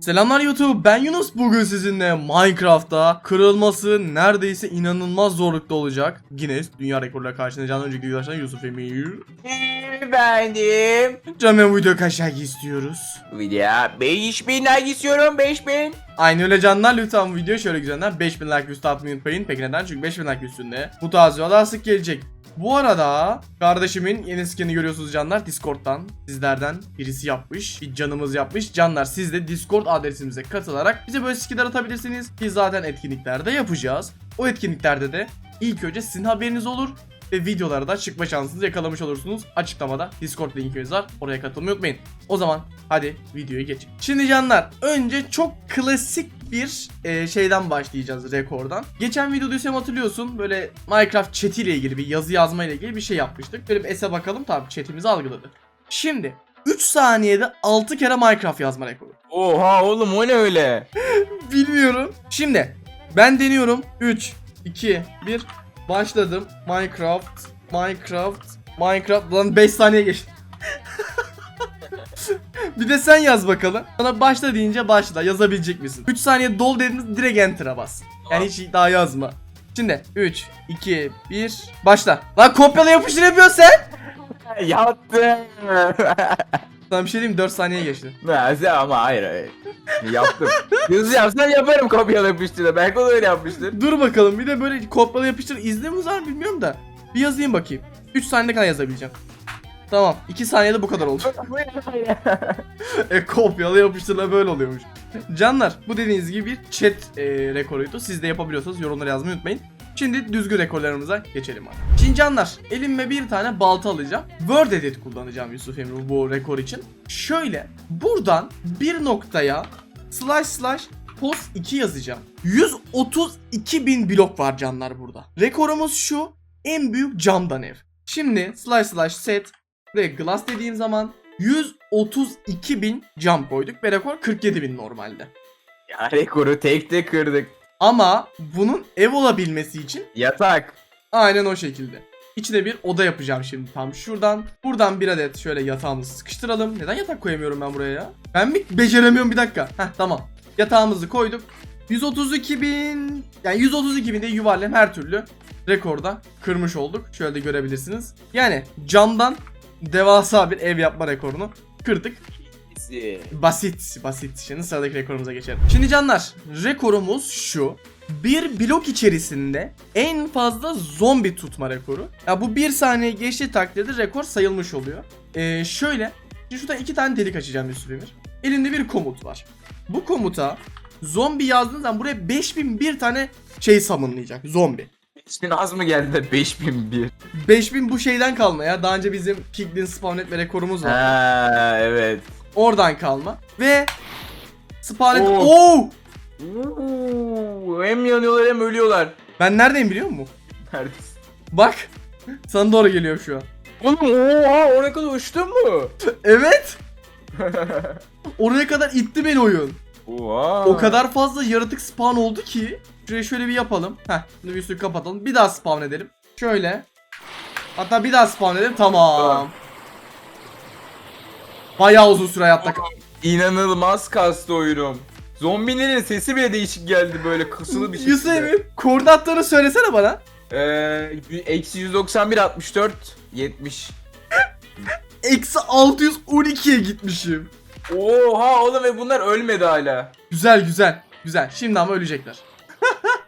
Selamlar YouTube ben Yunus bugün sizinle Minecraft'ta kırılması neredeyse inanılmaz zorlukta olacak Guinness Dünya Rekorları karşılayacağım önceki videolardan Yusuf Emir Efendim. Canım video kaç like istiyoruz Video 5000 like istiyorum 5000. Aynı öyle canlar lütfen bu video şöyle güzeller 5000 like üstü atmayı unutmayın Peki neden? Çünkü 5000 like üstünde bu tarz videolar sık gelecek bu arada kardeşimin yeni skinini görüyorsunuz canlar Discord'dan sizlerden birisi yapmış bir canımız yapmış canlar siz de Discord adresimize katılarak bize böyle skinler atabilirsiniz Biz zaten etkinliklerde yapacağız o etkinliklerde de ilk önce sizin haberiniz olur ve videolara da çıkma şansınızı yakalamış olursunuz. Açıklamada Discord linkimiz var. Oraya katılmayı unutmayın. O zaman hadi videoya geç. Şimdi canlar önce çok klasik bir e, şeyden başlayacağız rekordan. Geçen videoda Hüseyin hatırlıyorsun böyle Minecraft chat ile ilgili bir yazı yazma ile ilgili bir şey yapmıştık. Böyle bir ese bakalım tabi chatimizi algıladı. Şimdi 3 saniyede 6 kere Minecraft yazma rekoru. Oha oğlum o ne öyle? Bilmiyorum. Şimdi ben deniyorum. 3, 2, 1. Başladım. Minecraft, Minecraft, Minecraft. Lan 5 saniye geçti. Bir de sen yaz bakalım. Sana başla deyince başla. Yazabilecek misin? 3 saniye dol dediğimiz direkt enter'a bas. Yani hiç daha yazma. Şimdi 3, 2, 1. Başla. Lan kopyala yapıştır yapıyorsun sen. Yaptım. Sana bir şey diyeyim mi? 4 saniye geçti. Neyse ama hayır hayır. Yaptım. Hızlı yapsan yaparım kopyala yapıştırda. Belki o da öyle yapmıştır. Dur bakalım bir de böyle kopyala yapıştır izlemiyoruz var mı bilmiyorum da. Bir yazayım bakayım. 3 saniyede kadar yazabileceğim. Tamam 2 saniyede bu kadar oldu. e kopyala yapıştırla böyle oluyormuş. Canlar bu dediğiniz gibi bir chat e, rekoruydu. Siz de yapabiliyorsanız yorumlara yazmayı unutmayın. Şimdi düzgün rekorlarımıza geçelim abi. Şimdi canlar elime bir tane balta alacağım. Word edit kullanacağım Yusuf Emre bu rekor için. Şöyle buradan bir noktaya slash slash post 2 yazacağım. 132 bin blok var canlar burada. Rekorumuz şu en büyük camdan ev. Şimdi slash slash set ve glass dediğim zaman 132 bin cam koyduk ve rekor 47 bin normalde. ya rekoru tekte kırdık. Ama bunun ev olabilmesi için Yatak. aynen o şekilde. İçine bir oda yapacağım şimdi tam şuradan. Buradan bir adet şöyle yatağımızı sıkıştıralım. Neden yatak koyamıyorum ben buraya ya? Ben mi beceremiyorum bir dakika. Heh tamam. Yatağımızı koyduk. 132 bin yani 132 bin de yuvarlayalım her türlü rekorda kırmış olduk. Şöyle de görebilirsiniz. Yani camdan devasa bir ev yapma rekorunu kırdık. Basit basit. Şimdi sıradaki rekorumuza geçelim. Şimdi canlar rekorumuz şu. Bir blok içerisinde en fazla zombi tutma rekoru. Ya bu bir saniye geçtiği takdirde rekor sayılmış oluyor. Ee, şöyle. Şimdi şurada iki tane delik açacağım Yusuf Emir. Elinde bir komut var. Bu komuta zombi yazdığınız zaman buraya 5001 tane şey summonlayacak. Zombi. 5000 az mı geldi de 5001? 5000 bu şeyden kalma ya. Daha önce bizim Piglin spawn etme rekorumuz var. Ha evet. Oradan kalma. Ve spawn et... Oo. Oo! Oo, hem yanıyorlar hem ölüyorlar. Ben neredeyim biliyor musun? Neredesin? Bak. Sana doğru geliyor şu an. Oğlum oha oraya kadar uçtun mu? Evet. Oraya kadar itti beni oyun. Oha. O kadar fazla yaratık spawn oldu ki. Şuraya şöyle bir yapalım. Heh. Bunu bir üstü kapatalım. Bir daha spawn edelim. Şöyle. Hatta bir daha spawn edelim. Tamam. Bayağı uzun süre hayatta İnanılmaz kastı oyunum. Zombilerin sesi bile değişik geldi böyle kısılı bir şekilde. Yusuf Emir koordinatlarını söylesene bana. Eee eksi 191 64 70. Eksi 612'ye gitmişim. Oha oğlum ve bunlar ölmedi hala. Güzel güzel. Güzel. Şimdi ama ölecekler.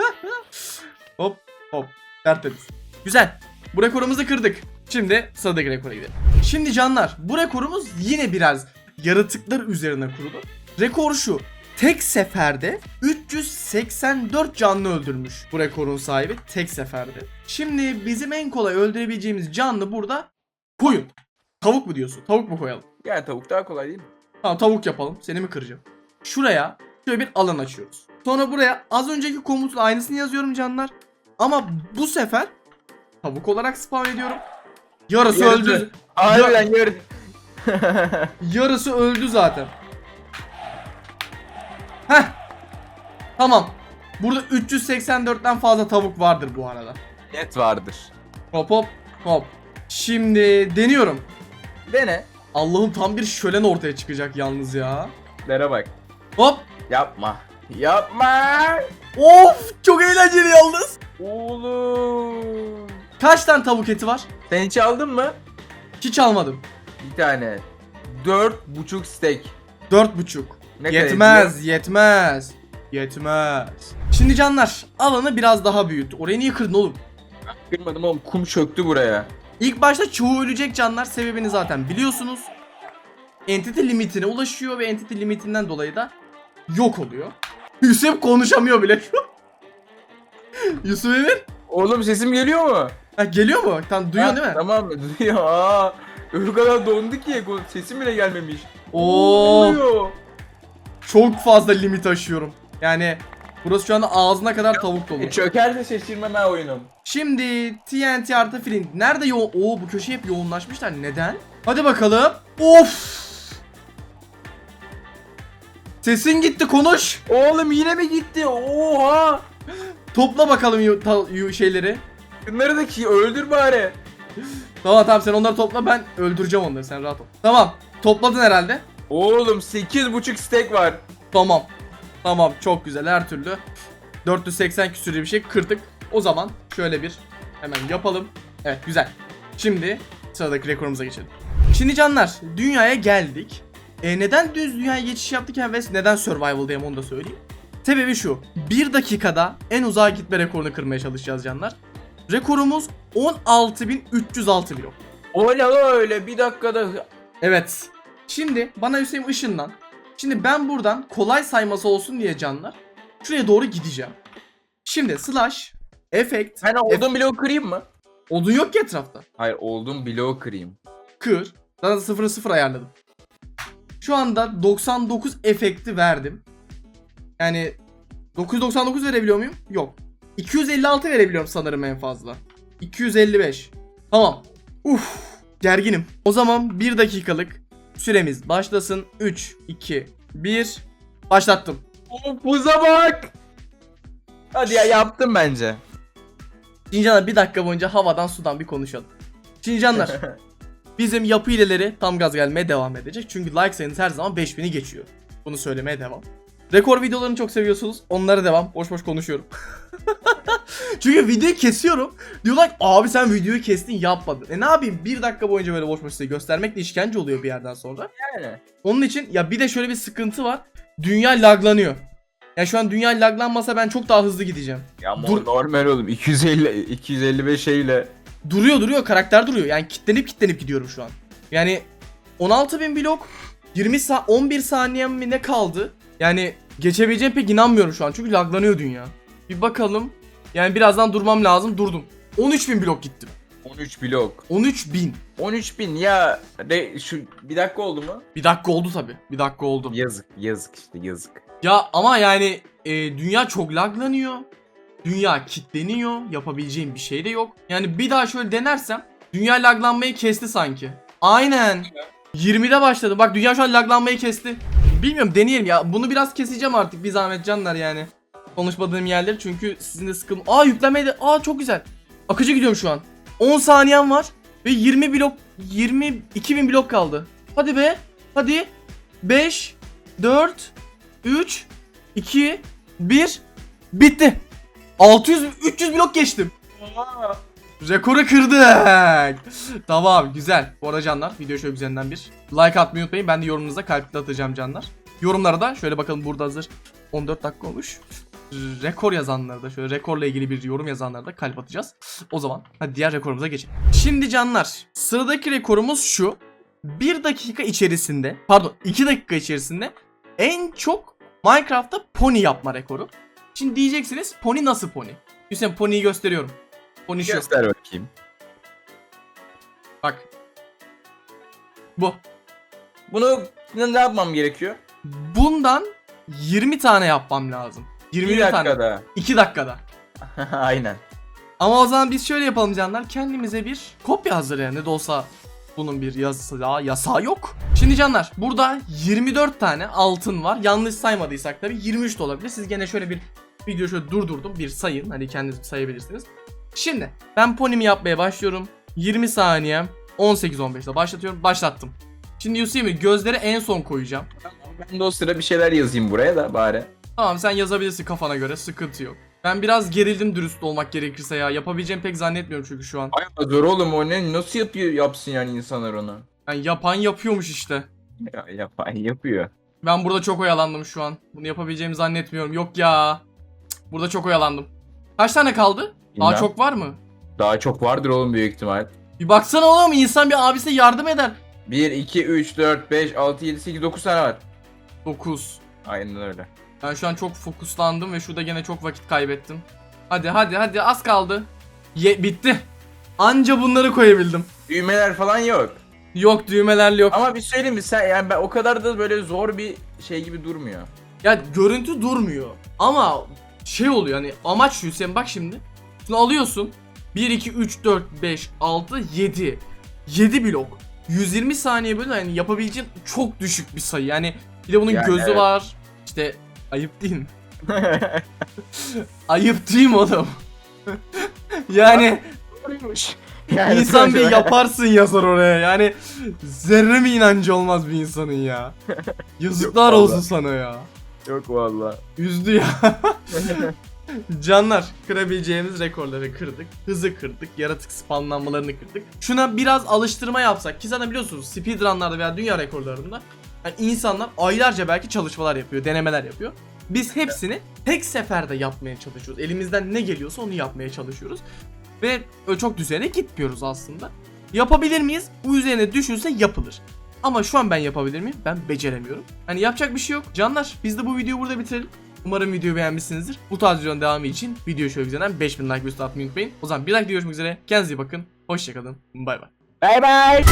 hop hop. Tertemiz. Güzel. Bu rekorumuzu kırdık. Şimdi sıradaki rekora gidelim. Şimdi canlar bu rekorumuz yine biraz yaratıklar üzerine kurulu. Rekor şu. Tek seferde 384 canlı öldürmüş bu rekorun sahibi tek seferde. Şimdi bizim en kolay öldürebileceğimiz canlı burada koyun. Tavuk mu diyorsun? Tavuk mu koyalım? Yani tavuk daha kolay değil mi? Tamam tavuk yapalım. Seni mi kıracağım? Şuraya şöyle bir alan açıyoruz. Sonra buraya az önceki komutun aynısını yazıyorum canlar. Ama bu sefer tavuk olarak spawn ediyorum. Yarısı Yarısı. öldü. Harbiden gör. Yarısı öldü zaten. Heh. Tamam. Burada 384'ten fazla tavuk vardır bu arada. Net vardır. Hop hop hop. Şimdi deniyorum. Dene. Allah'ım tam bir şölen ortaya çıkacak yalnız ya. Lere bak. Hop. Yapma. Yapma. Of çok eğlenceli yalnız. Oğlum. Kaç tane tavuk eti var? Sen hiç aldın mı? Hiç almadım. Bir tane. Dört buçuk steak. Dört buçuk. Ne kadar Yetmez, yetmez. Yetmez. Şimdi canlar alanı biraz daha büyüt. Orayı niye kırdın oğlum? Kırmadım oğlum kum çöktü buraya. İlk başta çoğu ölecek canlar sebebini zaten biliyorsunuz. Entity limitine ulaşıyor ve entity limitinden dolayı da yok oluyor. Yusuf konuşamıyor bile şu. Yusuf Emir. Oğlum sesim geliyor mu? Ha, geliyor mu? Tamam duyuyorsun Ha, değil mi? Tamam duyuyor. Aa, öbür kadar dondu ki sesim bile gelmemiş. Oo, çok fazla limit aşıyorum. Yani burası şu anda ağzına kadar tavuk dolu. E, çökerse şaşırmam ha oyunum. Şimdi TNT artı Flint. Nerede yo Oo bu köşe hep yoğunlaşmışlar. Neden? Hadi bakalım. Of. Sesin gitti konuş. Oğlum yine mi gitti? Oha! Topla bakalım yu- ta- yu- şeyleri. Bunları da ki öldür bari. Tamam tamam sen onları topla ben öldüreceğim onları sen rahat ol. Tamam topladın herhalde. Oğlum 8.5 steak var. Tamam. Tamam çok güzel her türlü. 480 küsürlü bir şey kırdık. O zaman şöyle bir hemen yapalım. Evet güzel. Şimdi sıradaki rekorumuza geçelim. Şimdi canlar dünyaya geldik. E, neden düz dünyaya geçiş yaptık ya ve neden survival diyeyim onu da söyleyeyim. Sebebi şu. 1 dakikada en uzağa gitme rekorunu kırmaya çalışacağız canlar. Rekorumuz 16.306 blok. O ne lan öyle bir dakikada. Evet. Şimdi bana Hüseyin ışınlan. Şimdi ben buradan kolay sayması olsun diye canlar. Şuraya doğru gideceğim. Şimdi slash effect Ben olduğum bloğu kırayım mı? odun yok ki etrafta. Hayır olduğum bloğu kırayım. Kır. Zaten sıfırı sıfır ayarladım. Şu anda 99 efekti verdim. Yani 999 verebiliyor muyum? Yok. 256 verebiliyorum sanırım en fazla. 255. Tamam. Uf. Gerginim. O zaman 1 dakikalık süremiz başlasın. 3, 2, 1. Başlattım. Of buza bak. Hadi ya yaptım bence. Çincanlar bir dakika boyunca havadan sudan bir konuşalım. Çincanlar bizim yapı hileleri tam gaz gelmeye devam edecek. Çünkü like sayınız her zaman 5000'i geçiyor. Bunu söylemeye devam. Rekor videolarını çok seviyorsunuz. Onlara devam. Boş boş konuşuyorum. Çünkü videoyu kesiyorum. Diyorlar ki, abi sen videoyu kestin yapmadın. E ne yapayım? Bir dakika boyunca böyle boş boş göstermek de işkence oluyor bir yerden sonra. Yani. Onun için ya bir de şöyle bir sıkıntı var. Dünya laglanıyor. Ya şu an dünya laglanmasa ben çok daha hızlı gideceğim. Ya Dur. normal oğlum 250 255 şeyle. Duruyor duruyor karakter duruyor. Yani kitlenip kitlenip gidiyorum şu an. Yani 16.000 blok 20 sa 11 saniyem mi ne kaldı? Yani geçebileceğim pek inanmıyorum şu an. Çünkü laglanıyor dünya. Bir bakalım. Yani birazdan durmam lazım. Durdum. 13.000 blok gittim. 13 blok. 13.000. 13 bin ya de şu bir dakika oldu mu? Bir dakika oldu tabi. Bir dakika oldu. Yazık yazık işte yazık. Ya ama yani e, dünya çok laglanıyor. Dünya kitleniyor. Yapabileceğim bir şey de yok. Yani bir daha şöyle denersem dünya laglanmayı kesti sanki. Aynen. 20'de başladı. Bak dünya şu an laglanmayı kesti. Bilmiyorum deneyelim ya. Bunu biraz keseceğim artık bir zahmet canlar yani. Konuşmadığım yerleri çünkü sizin de sıkıntı. Aa yüklemeye de. Aa çok güzel. Akıcı gidiyorum şu an. 10 saniyem var. Ve 20 blok 22 bin blok kaldı. Hadi be. Hadi. 5 4 3 2 1 Bitti. 600 300 blok geçtim. Rekoru kırdık. tamam güzel. Bu arada canlar video şöyle güzelinden bir like atmayı unutmayın. Ben de yorumunuza kalpli atacağım canlar. Yorumlara da şöyle bakalım burada hazır 14 dakika olmuş. Rekor yazanlara da şöyle rekorla ilgili bir yorum yazanlara da kalp atacağız. O zaman hadi diğer rekorumuza geçelim. Şimdi canlar sıradaki rekorumuz şu. 1 dakika içerisinde pardon 2 dakika içerisinde en çok Minecraft'ta pony yapma rekoru. Şimdi diyeceksiniz pony nasıl pony? Hüseyin pony'yi gösteriyorum. Pony şu. Göster bakayım. Bak. Bu. Bunu ne, ne yapmam gerekiyor? Bundan 20 tane yapmam lazım. 20 Bir tane. dakikada. 2 dakikada. Aynen. Ama o zaman biz şöyle yapalım canlar. Kendimize bir kopya hazırlayalım. Ne de olsa bunun bir yasağı, yasağı yok. Şimdi canlar burada 24 tane altın var. Yanlış saymadıysak tabii 23 de olabilir. Siz gene şöyle bir video şöyle durdurdum. Bir sayın. Hani kendiniz sayabilirsiniz. Şimdi ben ponimi yapmaya başlıyorum. 20 saniyem 18-15'te başlatıyorum. Başlattım. Şimdi Yusuf'u gözleri en son koyacağım. Ben de o sıra bir şeyler yazayım buraya da bari. Tamam sen yazabilirsin kafana göre sıkıntı yok. Ben biraz gerildim dürüst olmak gerekirse ya. Yapabileceğimi pek zannetmiyorum çünkü şu an. Ay zor oğlum o ne nasıl yapıyor yapsın yani insanlar onu. Yani yapan yapıyormuş işte. Ya, yapan yapıyor. Ben burada çok oyalandım şu an. Bunu yapabileceğimi zannetmiyorum. Yok ya. Cık, Burada çok oyalandım. Kaç tane kaldı? Daha Bilmem. çok var mı? Daha çok vardır oğlum büyük ihtimal. Bir baksana oğlum insan bir abisine yardım eder. 1, 2, 3, 4, 5, 6, 7, 8, 9 tane var. 9. Aynen öyle. Ben şu an çok fokuslandım ve şurada gene çok vakit kaybettim. Hadi hadi hadi az kaldı. Ye bitti. Anca bunları koyabildim. Düğmeler falan yok. Yok düğmeler yok. Ama bir söyleyeyim mi sen yani ben o kadar da böyle zor bir şey gibi durmuyor. Ya görüntü durmuyor. Ama şey oluyor hani amaç şu sen bak şimdi. Şunu alıyorsun. 1 2 3 4 5 6 7. 7 blok. 120 saniye böyle yani yapabileceğin çok düşük bir sayı. Yani bir de bunun Yani gözü evet. var. İşte ayıp değil mi? Ayıp değil mi oğlum? yani Doğruymuş. Yani insan bir yaparsın yazar oraya. Yani zerre mi inancı olmaz bir insanın ya. Yazıklar Yok olsun vallahi. sana ya. Yok valla. Üzdü ya. Canlar kırabileceğimiz rekorları kırdık. Hızı kırdık. Yaratık spawnlanmalarını kırdık. Şuna biraz alıştırma yapsak ki zaten biliyorsunuz speedrunlarda veya dünya rekorlarında yani insanlar aylarca belki çalışmalar yapıyor, denemeler yapıyor. Biz hepsini tek seferde yapmaya çalışıyoruz. Elimizden ne geliyorsa onu yapmaya çalışıyoruz. Ve çok düzene gitmiyoruz aslında. Yapabilir miyiz? Bu üzerine düşünse yapılır. Ama şu an ben yapabilir miyim? Ben beceremiyorum. Hani yapacak bir şey yok. Canlar biz de bu videoyu burada bitirelim. Umarım videoyu beğenmişsinizdir. Bu tarz videonun devamı için video şöyle güzelden 5000 like üstü atmayı unutmayın. O zaman bir like görüşmek üzere. Kendinize iyi bakın. Hoşçakalın. Bay bay. Bye bye.